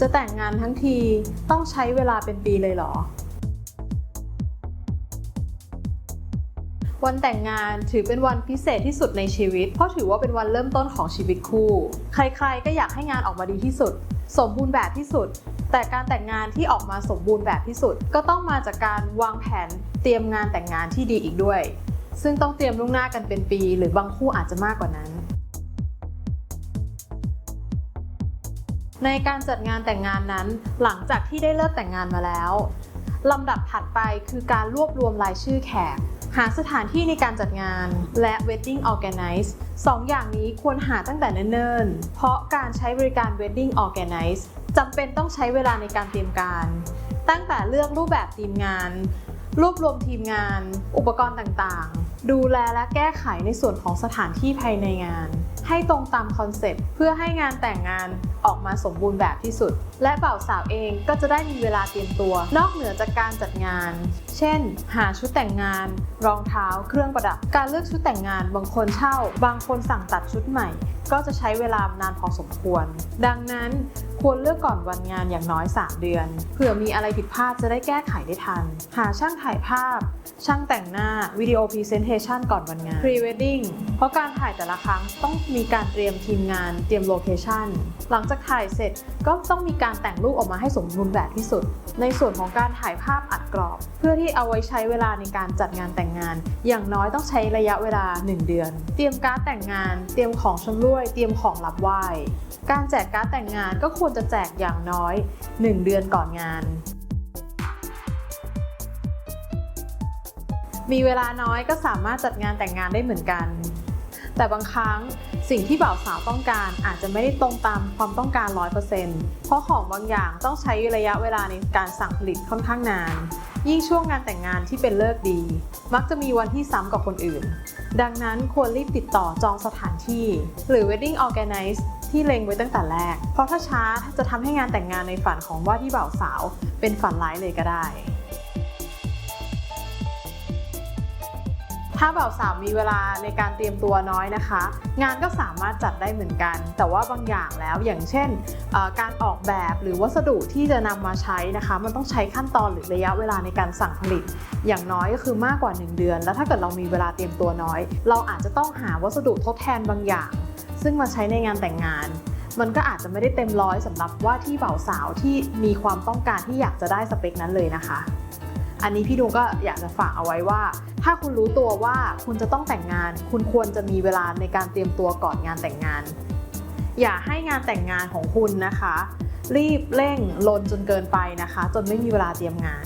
จะแต่งงานทั้งทีต้องใช้เวลาเป็นปีเลยเหรอ วันแต่งงานถือเป็นวันพิเศษที่สุดในชีวิต เพราะถือว่าเป็นวันเริ่มต้นของชีวิตคู่ ใครๆ ก็อยากให้งานออกมาดีที่สุด สมบูรณ์แบบที่สุด แต่การแต่งงานที่ออกมาสมบูรณ์แบบที่สุด ก็ต้องมาจากการวางแผนเตรียมงานแต่งงานที่ดีอีกด้วย ซึ่งต้องเตรียมล่วงหน้ากันเป็นปี หรือบางคู่อาจจะมากกว่านั้น ในการจัดงานแต่งงานนั้น หลังจากที่ได้เลิกแต่งงานมาแล้วลำดับถัดไปคือการรวบรวมรายชื่อแขก หาสถานที่ในการจัดงานและ wedding organize สองอย่างนี้ควรหาตั้งแต่เนิ่นๆ เพราะการใช้บริการ wedding organize จำเป็นต้องใช้เวลาในการเตรียมการ ตั้งแต่เลือกรูปแบบทีมงาน รวบรวมทีมงาน อุปกรณ์ต่างๆ ดูแลและแก้ไขในส่วนของสถานที่ภายในงาน ให้ตรงตามคอนเซ็ปต์เพื่อให้งานแต่งงานออกมาสมบูรณ์แบบที่สุด และบ่าวสาวเองก็จะได้มีเวลาเตรียมตัว นอกเหนือจากการจัดงาน เช่น หาชุดแต่งงาน รองเท้า เครื่องประดับ การเลือกชุดแต่งงาน บางคนเช่า บางคนสั่งตัดชุดใหม่ ก็จะใช้เวลานานพอสมควร ดังนั้นควรเลือกก่อนวันงานอย่างน้อย 3 เดือน เผื่อมีอะไรผิดพลาดจะได้แก้ไขได้ทัน หาช่างถ่ายภาพ ช่างแต่งหน้าวิดีโอพรีเซนเทชันก่อนวันงาน Pre Wedding เพราะการถ่ายแต่ละครั้งต้องมีีการเตรียมทีมงาน เตรียมโลเคชันหลังจากถ่ายเสร็จก็ต้องมีการแต่งรูปออกมาให้สมบูรณ์แบบที่สุด ในส่วนของการถ่ายภาพอัดกรอบ เพื่อที่เอาไว้ใช้เวลาในการจัดงานแต่งงาน อย่างน้อยต้องใช้ระยะเวลา 1 เดือน เตรียมการ์ดแต่งงาน เตรียมของชำร่วย เตรียมของรับไหว้การแจกการ์ดแต่งงานก็ควรจะแจกอย่างน้อย 1 เดือนก่อนงานมีเวลาน้อยก็สามารถจัดงานแต่งงานได้เหมือนกัน แต่บางครั้งสิ่งที่บ่าวสาวต้องการอาจจะไม่ได้ตรงตามความต้องการ 100%เพราะของบางอย่างต้องใช้ระยะเวลาในการสั่งผลิตค่อนข้างนาน ยิ่งช่วงงานแต่งงานที่เป็นเลิกดี มักจะมีวันที่ซ้ำกับคนอื่น ดังนั้นควรรีบติดต่อจองสถานที่ หรือ wedding organize ที่เล็งไว้ตั้งแต่แรก เพราะถ้าช้าจะทำให้งานแต่งงานในฝันของว่าที่บ่าวสาว เป็นฝันร้ายเลยก็ได้ ถ้าบ่าวสาวมีเวลาในการเตรียมตัวน้อยนะคะ งานก็สามารถจัดได้เหมือนกัน แต่ว่าบางอย่างแล้วอย่างเช่น การออกแบบหรือวัสดุที่จะนำมาใช้นะคะ มันต้องใช้ขั้นตอนหรือระยะเวลาในการสั่งผลิต อย่างน้อยก็คือมากกว่า 1 เดือน แล้วถ้าเกิดเรามีเวลาเตรียมตัวน้อย เราอาจจะต้องหาวัสดุทดแทนบางอย่าง ซึ่งมาใช้ในงานแต่งงานมันก็อาจจะไม่ได้เต็มร้อยสำหรับว่าที่บ่าวสาวที่มีความต้องการที่อยากจะได้สเปคนั้นเลยนะคะ อันนี้พี่ดูก็อยากจะฝากเอาไว้ว่า ถ้าคุณรู้ตัวว่าคุณจะต้องแต่งงาน คุณควรจะมีเวลาในการเตรียมตัวก่อนงานแต่งงาน อย่าให้งานแต่งงานของคุณนะคะ รีบเร่งลนจนเกินไปนะคะ จนไม่มีเวลาเตรียมงาน